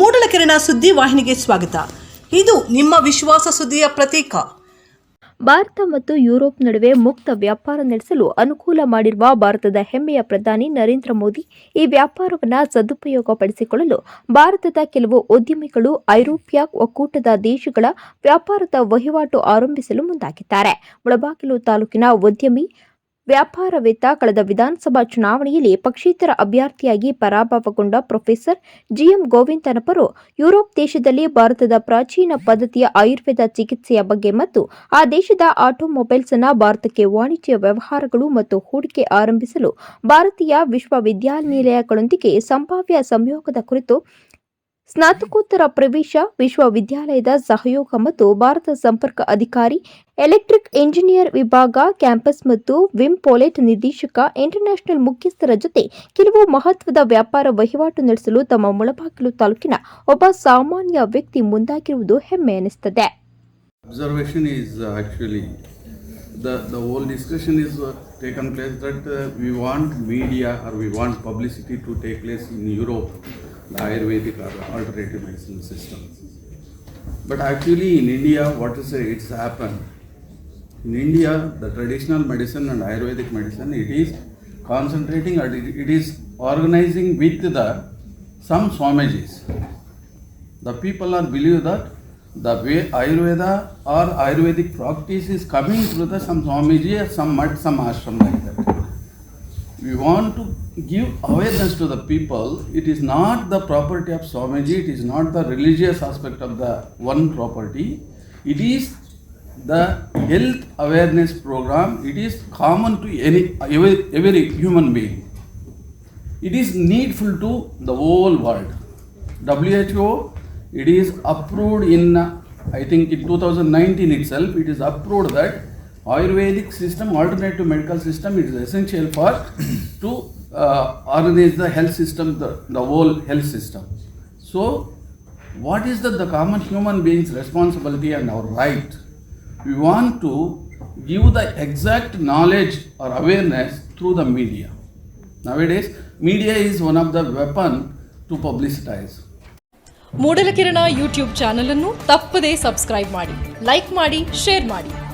ಮೂಡಲಕೆರೆನ ಸುದ್ದಿ ವಾಹಿನಿಗೆ ಸ್ವಾಗತ. ಇದು ನಿಮ್ಮ ವಿಶ್ವಾಸ ಸುದ್ದಿಯ ಪ್ರತೀಕ. ಭಾರತ ಮತ್ತು ಯುರೋಪ್ ನಡುವೆ ಮುಕ್ತ ವ್ಯಾಪಾರ ನಡೆಸಲು ಅನುಕೂಲ ಮಾಡಿರುವ ಭಾರತದ ಹೆಮ್ಮೆಯ ಪ್ರಧಾನಿ ನರೇಂದ್ರ ಮೋದಿ ಈ ವ್ಯಾಪಾರವನ್ನು ಸದುಪಯೋಗಪಡಿಸಿಕೊಳ್ಳಲು ಭಾರತದ ಕೆಲವು ಉದ್ಯಮಿಗಳು, ಐರೋಪ್ಯ ಒಕ್ಕೂಟದ ದೇಶಗಳ ವ್ಯಾಪಾರದ ವಹಿವಾಟು ಆರಂಭಿಸಲು ಮುಂದಾಗಿದ್ದಾರೆ. ಮುಳಬಾಗಿಲು ತಾಲೂಕಿನ ಉದ್ಯಮಿ ವ್ಯಾಪಾರವೇತ್ತ ಕಳೆದ ವಿಧಾನಸಭಾ ಚುನಾವಣೆಯಲ್ಲಿ ಪಕ್ಷೇತರ ಅಭ್ಯರ್ಥಿಯಾಗಿ ಪರಾಭವಗೊಂಡ ಪ್ರೊಫೆಸರ್ ಜಿಎಂ ಗೋವಿಂದನಪರು ಯುರೋಪ್ ದೇಶದಲ್ಲಿ ಭಾರತದ ಪ್ರಾಚೀನ ಪದ್ಧತಿಯ ಆಯುರ್ವೇದ ಚಿಕಿತ್ಸೆಯ ಬಗ್ಗೆ ಮತ್ತು ಆ ದೇಶದ ಆಟೋಮೊಬೈಲ್ಸ್ ಅನ್ನು ಭಾರತಕ್ಕೆ ವಾಣಿಜ್ಯ ವ್ಯವಹಾರಗಳು ಮತ್ತು ಹೂಡಿಕೆ ಆರಂಭಿಸಲು ಭಾರತೀಯ ವಿಶ್ವವಿದ್ಯಾನಿಲಯಗಳೊಂದಿಗೆ ಸಂಭಾವ್ಯ ಸಂಯೋಗದ ಕುರಿತು ಸ್ನಾತಕೋತ್ತರ ಪ್ರವೇಶ ವಿಶ್ವವಿದ್ಯಾಲಯದ ಸಹಯೋಗ ಮತ್ತು ಭಾರತ ಸಂಪರ್ಕ ಅಧಿಕಾರಿ ಎಲೆಕ್ಟ್ರಿಕ್ ಇಂಜಿನಿಯರ್ ವಿಭಾಗ ಕ್ಯಾಂಪಸ್ ಮತ್ತು ವಿಮ್ ಪೋಲೆಟ್ ನಿರ್ದೇಶಕ ಇಂಟರ್ನ್ಯಾಷನಲ್ ಮುಖ್ಯಸ್ಥರ ಜೊತೆ ಕೆಲವು ಮಹತ್ವದ ವ್ಯಾಪಾರ ವಹಿವಾಟು ನಡೆಸಲು ತಮ್ಮ ಮುಳಬಾಗಿಲು ತಾಲೂಕಿನ ಒಬ್ಬ ಸಾಮಾನ್ಯ ವ್ಯಕ್ತಿ ಮುಂದಾಗಿರುವುದು ಹೆಮ್ಮೆ ಎನಿಸುತ್ತದೆ. Uh, the the whole discussion is uh, taken place that uh, we want media or we want publicity to take the Ayurvedic or alternative medicine system. But actually in India, what is? It's happened. In India, the traditional medicine and Ayurvedic medicine, it is concentrating and it, it is organizing with the some Swamijis. The people are believe that the way Ayurveda or Ayurvedic practice is coming through the some Swamiji or some mud, some ashram like that. We want to give awareness to the people. It is not the property of Swamiji, it is not the religious aspect of the one property. It is the health awareness program. It is common to any every, every human being. It is needful to the whole world. WHO, it is approved in, I think in 2019 itself, it is approved that Ayurvedic system alternative medical system it's essential for to organise the health system the the whole health system so what is the the common human beings responsibility and our right we want to give the exact knowledge or awareness through the media nowadays media is one of the weapon to publicitise Moodalakirana YouTube ಚಾನಲನ್ನು ತಪ್ಪದೇ subscribe ಮಾಡಿ like ಮಾಡಿ share ಮಾಡಿ.